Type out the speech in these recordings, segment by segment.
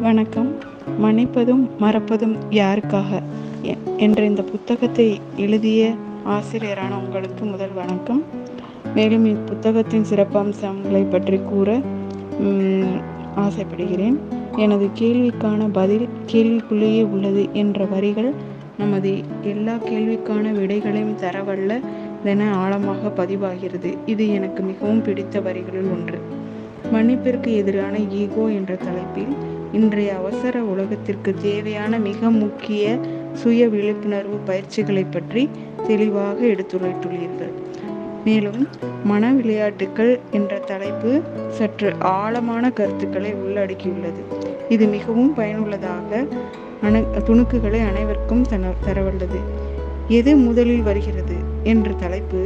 வணக்கம். மன்னிப்பதும் மறப்பதும் யாருக்காக? என்ற இந்த புத்தகத்தை எழுதிய ஆசிரியரான உங்களுக்கு முதல் வணக்கம். மேலும் இப்புத்தகத்தின் சிறப்பம்சங்களை பற்றி கூற ஆசைப்படுகிறேன். எனது கேள்விக்கான பதில் கேள்விக்குள்ளேயே உள்ளது என்ற வரிகள் நமது எல்லா கேள்விக்கான விடைகளையும் தரவல்ல என ஆழமாக பதிவாகிறது. இது எனக்கு மிகவும் பிடித்த வரிகளில் ஒன்று. மன்னிப்பிற்கு எதிரான ஈகோ என்ற தலைப்பில் இன்றைய அவசர உலகத்திற்கு தேவையான மிக முக்கிய சுய விழிப்புணர்வு பயிற்சிகளை பற்றி தெளிவாக எடுத்துரைத்துள்ளீர்கள். மேலும் மன விளையாட்டுக்கள் என்ற தலைப்பு சற்று ஆழமான கருத்துக்களை உள்ளடக்கியுள்ளது. இது மிகவும் பயனுள்ளதாக அன துணுக்குகளை அனைவருக்கும் தன தரவல்லது. எது முதலில் வருகிறது என்ற தலைப்பு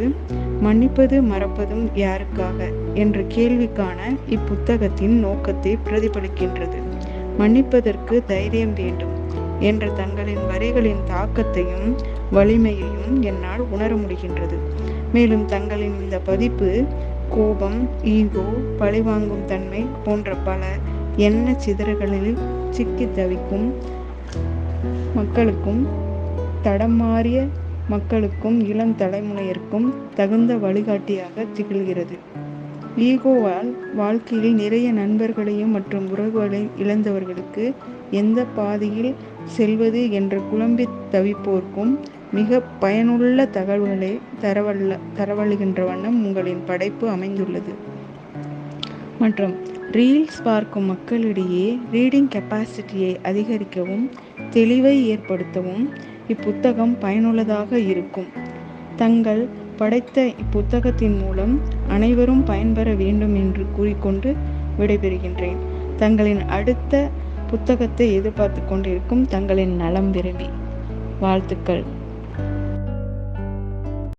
மன்னிப்பது மறப்பதும் யாருக்காக என்ற கேள்விக்கான இப்புத்தகத்தின் நோக்கத்தை பிரதிபலிக்கின்றது. மன்னிப்பதற்கு தைரியம் வேண்டும் என்ற தங்களின் வரிகளின் தாக்கத்தையும் வலிமையையும் என்னால் உணர முடிகின்றது. மேலும் தங்களின் இந்த பதிப்பு கோபம் ஈகோ பழிவாங்கும் தன்மை போன்ற பல எண்ண சிதறுகளில் சிக்கித் தவிக்கும் மக்களுக்கும் தடமாறிய மக்களுக்கும் இளம் தலைமுறையிற்கும் தகுந்த வழிகாட்டியாக திகழ்கிறது. ஈகோவால் வாழ்க்கையில் நிறைய நண்பர்களையும் மற்றும் உறவுகளையும் இழந்தவர்களுக்கு எந்த பாதையில் செல்வது என்ற குழம்பி தவிப்போர்க்கும் மிக பயனுள்ள தகவல்களை தரவல்ல தரவழுகின்ற வண்ணம் உங்களின் படைப்பு அமைந்துள்ளது. மற்றும் ரீல்ஸ் பார்க்கும் மக்களிடையே ரீடிங் கெப்பாசிட்டியை அதிகரிக்கவும் தெளிவை ஏற்படுத்தவும் இப்புத்தகம் பயனுள்ளதாக இருக்கும். தங்கள் படைத்த இப்புத்தகத்தின் மூலம் அனைவரும் பயன்பெற வேண்டும் என்று கூறிக்கொண்டு விடைபெறுகின்றேன். தங்களின் அடுத்த புத்தகத்தை எதிர்பார்த்து கொண்டிருக்கும் தங்களின் நலம் விரும்பி. வாழ்த்துக்கள்.